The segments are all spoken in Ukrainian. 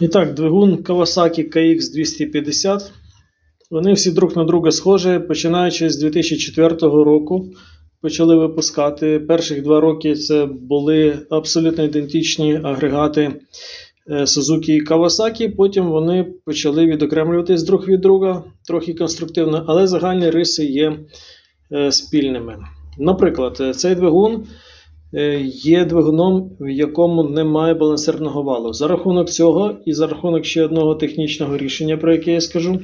І так, двигун Kawasaki KX250. Вони всі друг на друга схожі, починаючи з 2004 року. Почали випускати. Перших два роки це були абсолютно ідентичні агрегати е, Suzuki і Kawasaki. Потім вони почали відокремлюватись друг від друга, трохи конструктивно, але загальні риси є е, спільними. Наприклад, е, цей двигун є двигуном, в якому немає балансирного валу. За рахунок цього і за рахунок ще одного технічного рішення, про яке я скажу,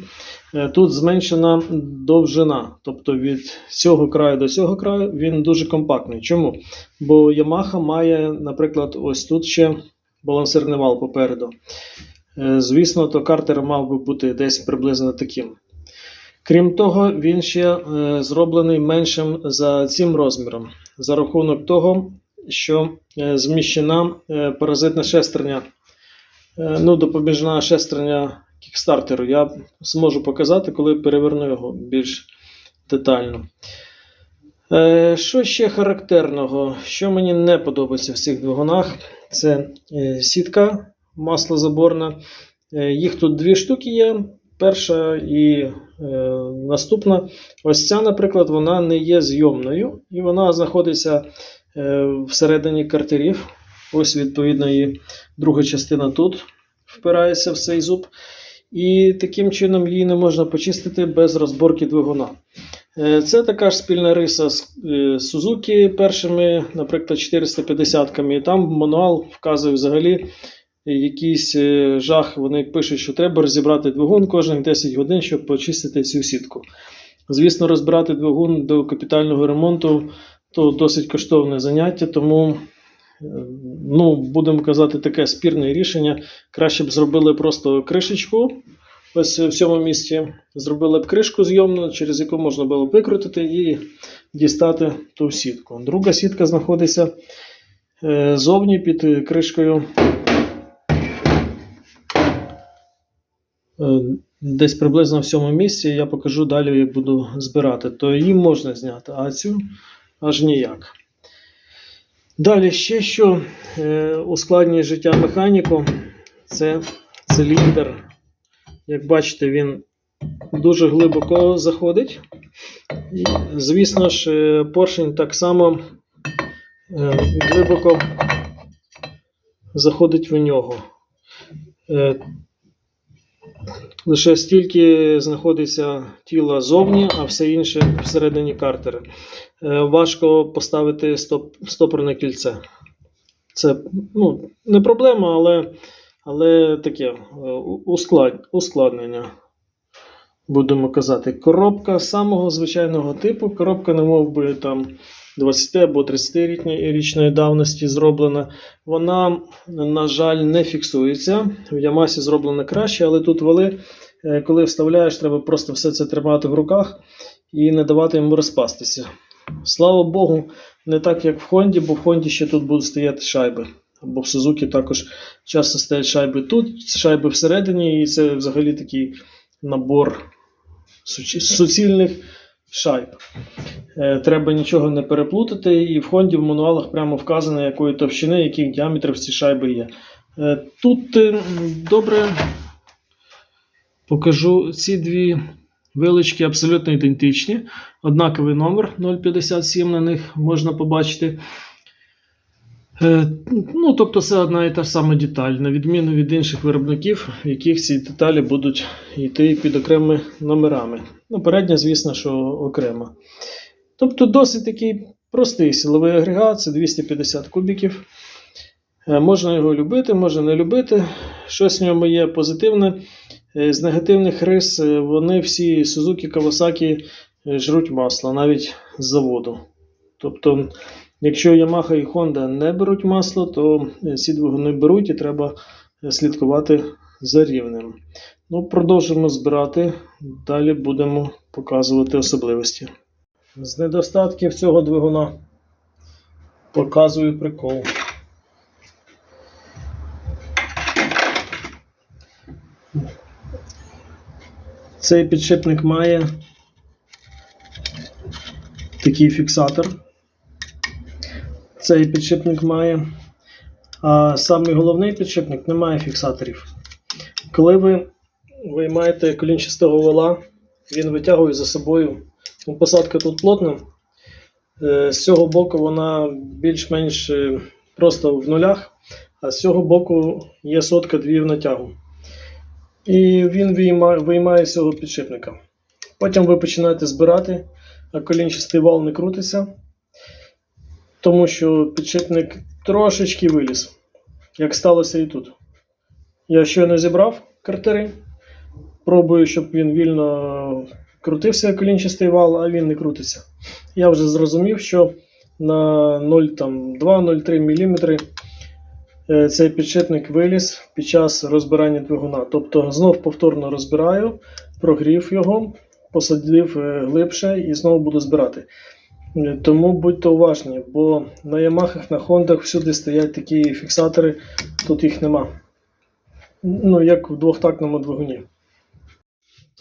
е, тут зменшена довжина. Тобто від цього краю до цього краю він дуже компактний. Чому? Бо Yamaha має, наприклад, ось тут ще балансирний вал попереду. Е, Звісно, то картер мав би бути десь приблизно таким. Крім того, він ще е, зроблений меншим за цим розміром, за рахунок того, що е, зміщена е, паразитна шестерня, е, ну, допоміжна шестерня кікстартеру. Я зможу показати, коли переверну його більш детально. Що ще характерного, що мені не подобається в цих двигунах, це сітка маслозаборна. Їх тут дві штуки є. Перша і е, наступна. Ось ця, наприклад, вона не є зйомною, і вона знаходиться е, всередині картерів. Ось, відповідно, і друга частина тут впирається в цей зуб. І таким чином її не можна почистити без розборки двигуна. Е, Це така ж спільна риса з е, Suzuki першими, наприклад, 450-ками. І там мануал вказує взагалі якийсь е, жах. Вони пишуть, що треба розібрати двигун кожних 10 годин, щоб почистити цю сітку. Звісно, розбирати двигун до капітального ремонту то досить коштовне заняття, тому, е, ну, будемо казати, таке спірне рішення. Краще б зробили просто кришечку. Ось в цьому місці зробили б кришку зйомну, через яку можна було б викрутити і дістати ту сітку. Друга сітка знаходиться е, зовні під кришкою. Десь приблизно в цьому місці я покажу далі, як буду збирати. То її можна зняти, а цю аж ніяк. Далі ще що е, ускладнює життя механіку, це циліндр. Як бачите, він дуже глибоко заходить. І, звісно ж, е, поршень так само е, глибоко заходить в нього. Лише стільки знаходиться тіла зовні, а все інше всередині картера. Е, Важко поставити стоп, стопорне кільце. Це ну, не проблема, але, але таке е, усклад, ускладнення. Будемо казати, коробка самого звичайного типу. Коробка, не мов би там 20 або 30 річної давності зроблена. Вона, на жаль, не фіксується. В Ямасі зроблено краще, але тут вали, е, коли вставляєш, треба просто все це тримати в руках і не давати йому розпастися. Слава Богу, не так, як в Хонді, бо в Хонді ще тут будуть стояти шайби. Або в Сузукі також часто стоять шайби тут, шайби всередині, і це взагалі такий набор суці- суцільних шайб. Е, Треба нічого не переплутати, і в Хонді в мануалах прямо вказано, якої товщини, яких діаметрів ці шайби є. Е, Тут е, добре покажу ці дві вилички абсолютно ідентичні. Однаковий номер 057 на них можна побачити. Е, Ну, тобто, це одна і та ж сама деталь, на відміну від інших виробників, в яких ці деталі будуть йти під окремими номерами. Ну, передня, звісно, що окремо. Тобто, досить такий простий силовий агрегат, це 250 кубіків. Е, Можна його любити, можна не любити. Щось в ньому є позитивне. Е, З негативних рис вони всі Kawasaki е, жруть масло, навіть з заводу. Тобто, якщо Yamaha і Honda не беруть масло, то е, ці двигуни беруть і треба е, слідкувати за рівнем. Ну, продовжимо збирати. Далі будемо показувати особливості. З недостатків цього двигуна показую прикол. Цей підшипник має такий фіксатор. Цей підшипник має. А самий головний підшипник не має фіксаторів. Коли ви виймаєте колінчастого вала, він витягує за собою. ну, Посадка тут плотна. Е, З цього боку вона більш-менш е, просто в нулях, а з цього боку є сотка дві в натягу. І він виймає, виймає з цього підшипника. Потім ви починаєте збирати, а колінчастий вал не крутиться, тому що підшипник трошечки виліз, як сталося і тут. Я щойно зібрав картери, пробую, щоб він вільно крутився колінчастий вал, а він не крутиться. Я вже зрозумів, що на 0,2-0,3 мм е, цей підшипник виліз під час розбирання двигуна. Тобто знов повторно розбираю, прогрів його, посадив е, глибше і знову буду збирати. Е, Тому будьте уважні, бо на Ямахах, на Хондах всюди стоять такі фіксатори, тут їх нема. Ну, як в двохтактному двигуні.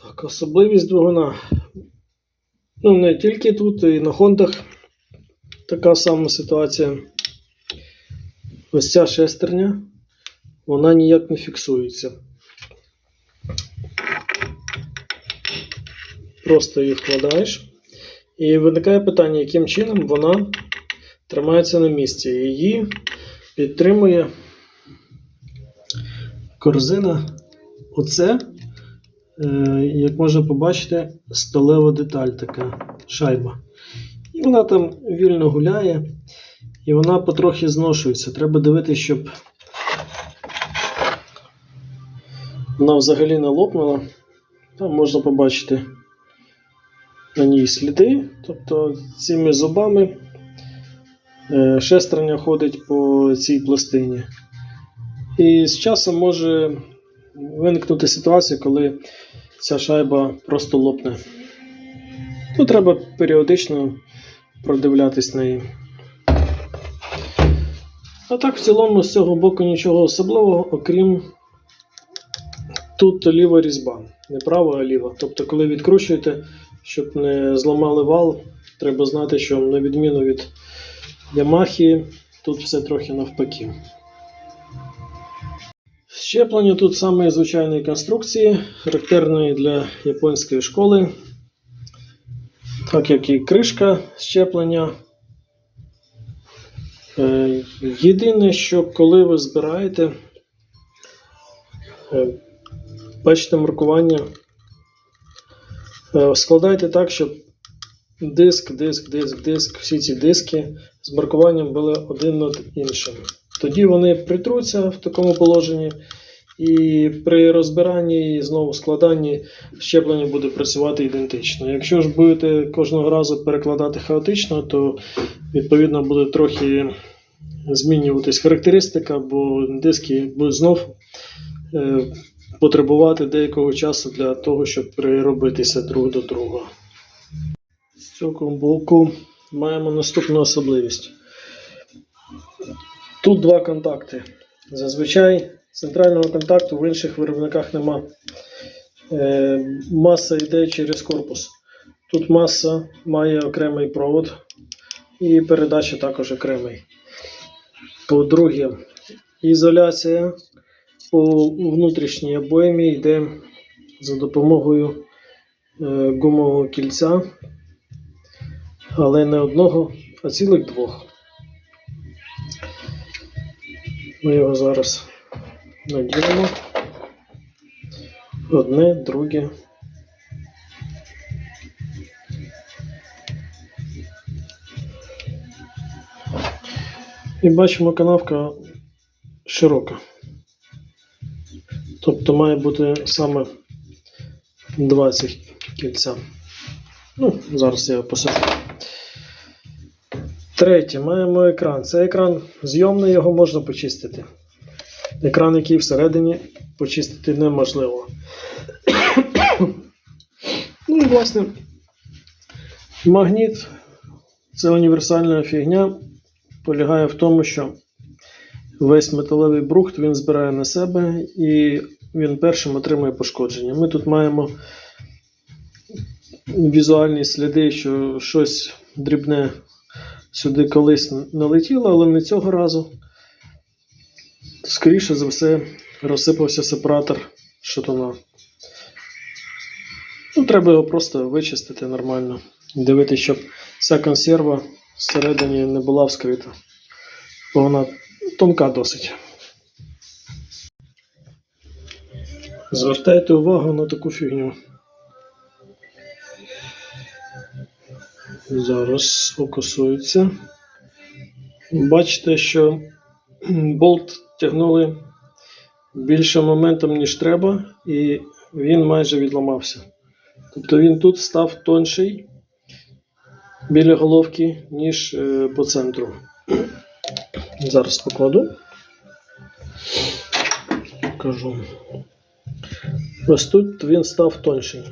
Так, особливість двигуна. Ну, не тільки тут, і на Хондах така сама ситуація. Ось ця шестерня, вона ніяк не фіксується. Просто її вкладаєш. І виникає питання, яким чином вона тримається на місці. Її підтримує корзина. Оце, е, як можна побачити, сталева деталь така шайба. І вона там вільно гуляє, і вона потрохи зношується. Треба дивитися, щоб вона взагалі не лопнула. Там можна побачити на ній сліди. Тобто цими зубами е, шестерня ходить по цій пластині. І з часом може виникнути ситуація, коли ця шайба просто лопне. Тут треба періодично продивлятись неї. А так, в цілому, з цього боку нічого особливого, окрім тут ліва різьба. Не права, а ліва. Тобто, коли відкручуєте, щоб не зламали вал, треба знати, що на відміну від Ямахи, тут все трохи навпаки. Щеплення тут саме звичайної конструкції, характерної для японської школи, так як і кришка щеплення. Е, Єдине, що коли ви збираєте, е, бачите маркування, складайте так, щоб диск, диск, диск, диск, всі ці диски з маркуванням були один над іншим. Тоді вони притруться в такому положенні, і при розбиранні і знову складанні щеплення буде працювати ідентично. Якщо ж будете кожного разу перекладати хаотично, то відповідно буде трохи змінюватись характеристика, бо диски будуть знов е, потребувати деякого часу для того, щоб приробитися друг до друга. З цього боку маємо наступну особливість. Тут два контакти. Зазвичай центрального контакту в інших виробниках нема. Е, маса йде через корпус. Тут маса має окремий провод і передача також окремий. По-друге, ізоляція по внутрішній обоймі йде за допомогою е, гумового кільця, але не одного, а цілих двох. Ми його зараз наділимо. Одне, друге. І бачимо, канавка широка. Тобто має бути саме 20 кільця. Ну, зараз я посажу. Третє, маємо екран. Це екран зйомний, його можна почистити. Екран, який всередині, почистити неможливо. ну і власне, магніт це універсальна фігня. Полягає в тому, що весь металевий брухт він збирає на себе і він першим отримує пошкодження. Ми тут маємо візуальні сліди, що щось дрібне сюди колись налетіло, але не цього разу. Скоріше за все, розсипався сепаратор шатуна. Ну, треба його просто вичистити нормально. Дивитися, щоб вся консерва всередині не була вскрита. Бо вона тонка досить. Звертайте увагу на таку фігню. Зараз фокусується. Бачите, що болт тягнули більше моментом, ніж треба, і він майже відламався. Тобто він тут став тонший біля головки, ніж е, по центру. Зараз покладу. Покажу. Ось тут він став тонший.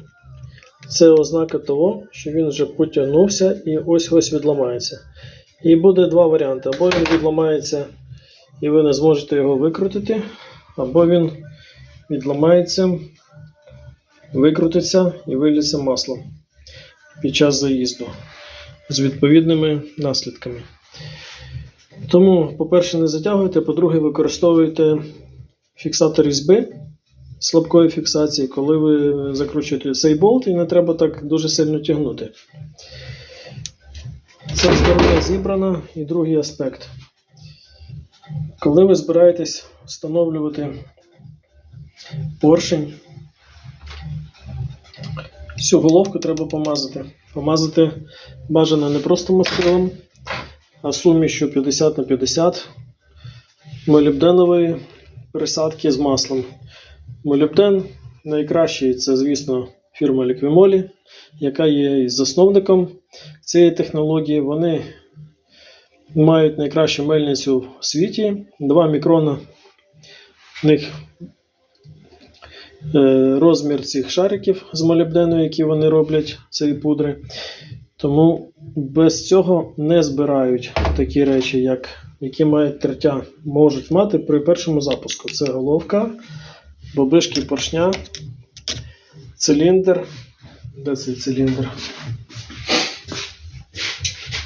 Це ознака того, що він вже потягнувся і ось ось відламається. І буде два варіанти. Або він відламається і ви не зможете його викрутити, або він відламається, викрутиться і виліться масло під час заїзду з відповідними наслідками. Тому, по-перше, не затягуйте, по-друге, використовуйте фіксатор різьби слабкої фіксації, коли ви закручуєте цей болт, і не треба так дуже сильно тягнути. Це сторона зібрана і другий аспект. Коли ви збираєтесь встановлювати поршень, всю головку треба помазати. Помазати бажано не просто мастилом, сумішю 50 на 50 молібденової присадки з маслом. Молібден найкращий це, звісно, фірма Liquimoli, яка є засновником цієї технології. Вони мають найкращу мельницю в світі. 2 мікрона в них е, розмір цих шариків з молібдену, які вони роблять, цієї пудри. Тому без цього не збирають такі речі, як, які мають тертя, можуть мати при першому запуску. Це головка, бобишки поршня, циліндр. Де цей циліндр?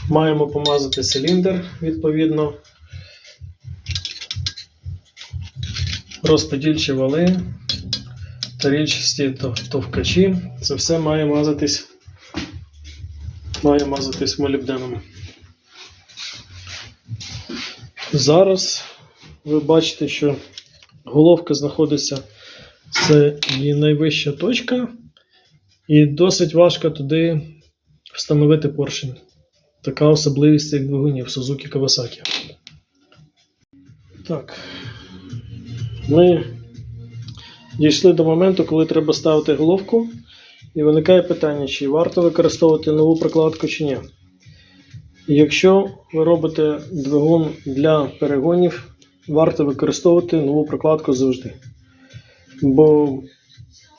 Маємо помазати циліндр відповідно. Розподільчі вали, тарільчасті тов- товкачі. Це все має мазатись, має мазатись молібденом. Зараз ви бачите, що головка знаходиться, це її найвища точка, і досить важко туди встановити поршень. Така особливість цих двигунів Suzuki Kawasaki. Так. Ми дійшли до моменту, коли треба ставити головку, і виникає питання, чи варто використовувати нову прокладку чи ні. Якщо ви робите двигун для перегонів, варто використовувати нову прокладку завжди. Бо,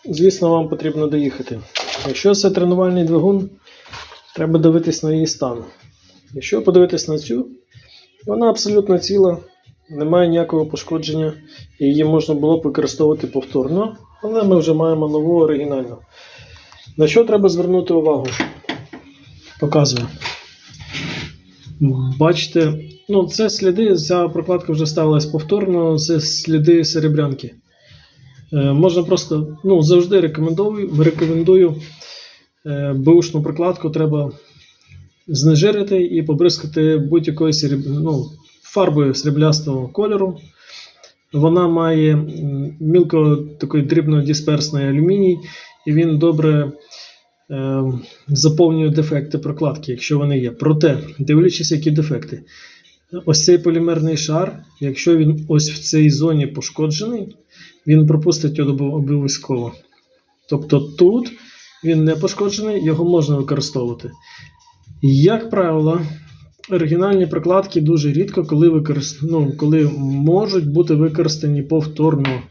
звісно, вам потрібно доїхати. Якщо це тренувальний двигун, треба дивитись на її стан. Якщо подивитись на цю, вона абсолютно ціла, немає ніякого пошкодження, її можна було б використовувати повторно, але ми вже маємо нову оригінальну. На що треба звернути увагу? Показую. Бачите, ну це сліди, ця прокладка вже ставилась повторно, це сліди серебрянки. Е, можна просто, ну, завжди рекомендую, рекомендую е, бушну прокладку треба знежирити і побризкати будь-якою ну, фарбою сріблястого кольору. Вона має мілко такий дрібно-дисперсний алюміній, і він добре е, заповнює дефекти прокладки, якщо вони є. Проте, дивлячись, які дефекти. Ось цей полімерний шар, якщо він ось в цій зоні пошкоджений, він пропустить його обов'язково. Тобто тут він не пошкоджений, його можна використовувати. Як правило, оригінальні прокладки дуже рідко, коли, використ... ну, коли можуть бути використані повторно.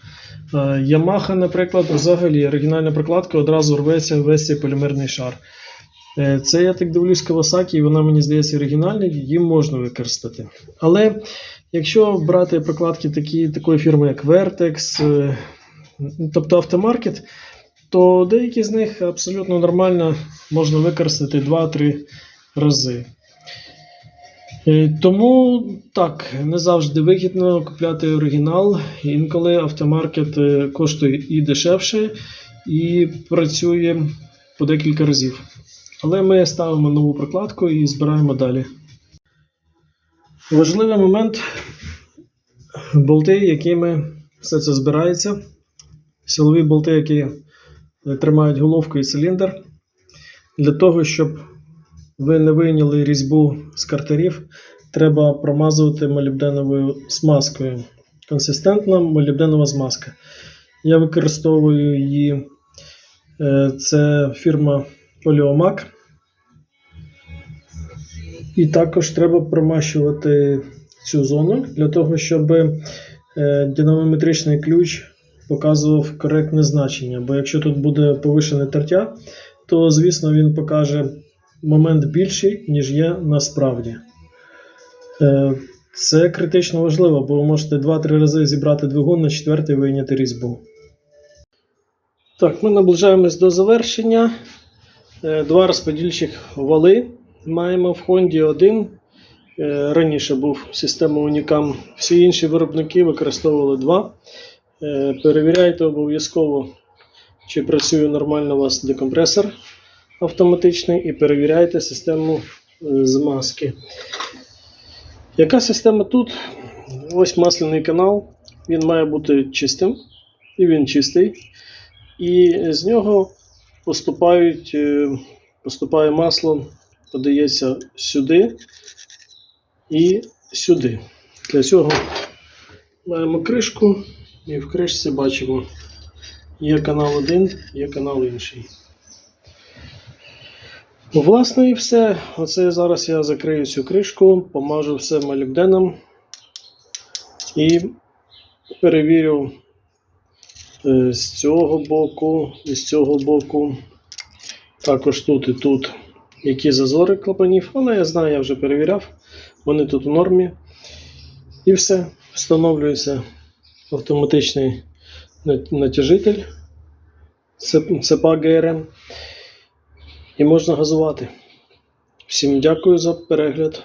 Е, Yamaha, наприклад, взагалі оригінальна прокладка одразу рветься весь цей полімерний шар. Е, Це я так дивлюсь Kawasaki, і вона мені здається оригінальна, її можна використати. Але якщо брати прокладки такі, такої фірми, як Vertex, е, тобто автомаркет, то деякі з них абсолютно нормально можна використати 2-3 рази. Е, Тому так, не завжди вигідно купляти оригінал. Інколи автомаркет е, коштує і дешевше, і працює по декілька разів. Але ми ставимо нову прокладку і збираємо далі. Важливий момент болти, якими все це збирається. Силові болти, які тримають головку і циліндр. Для того, щоб ви не вийняли різьбу з картерів, треба промазувати молібденовою смазкою. Консистентна молібденова змазка. Я використовую її. е, Це фірма Oleomac. І також треба промащувати цю зону для того, щоб е, динамометричний ключ показував коректне значення. Бо якщо тут буде повишене тертя, то звісно він покаже момент більший, ніж є насправді. Е, Це критично важливо, бо ви можете 2-3 рази зібрати двигун, на четвертий вийняти різьбу. Так, ми наближаємось до завершення. Е, Два розподільчих вали маємо в Honda один. Е, Раніше був система Unicam. Всі інші виробники використовували два. Перевіряйте обов'язково, чи працює нормально у вас декомпресор автоматичний, і перевіряйте систему е, змазки. Яка система тут? Ось масляний канал. Він має бути чистим, і він чистий. І з нього поступають, е, поступає масло, подається сюди і сюди. Для цього маємо кришку, і в кришці бачимо, є канал один, є канал інший. Власне, і все. Оце зараз я закрию цю кришку, помажу все молібденом і перевірю е, з цього боку і з цього боку. Також тут і тут які зазори клапанів, але я знаю, я вже перевіряв. Вони тут в нормі. І все. Встановлюється автоматичний на- натяжитель ЦПА ГРМ. І можна газувати. Всім дякую за перегляд.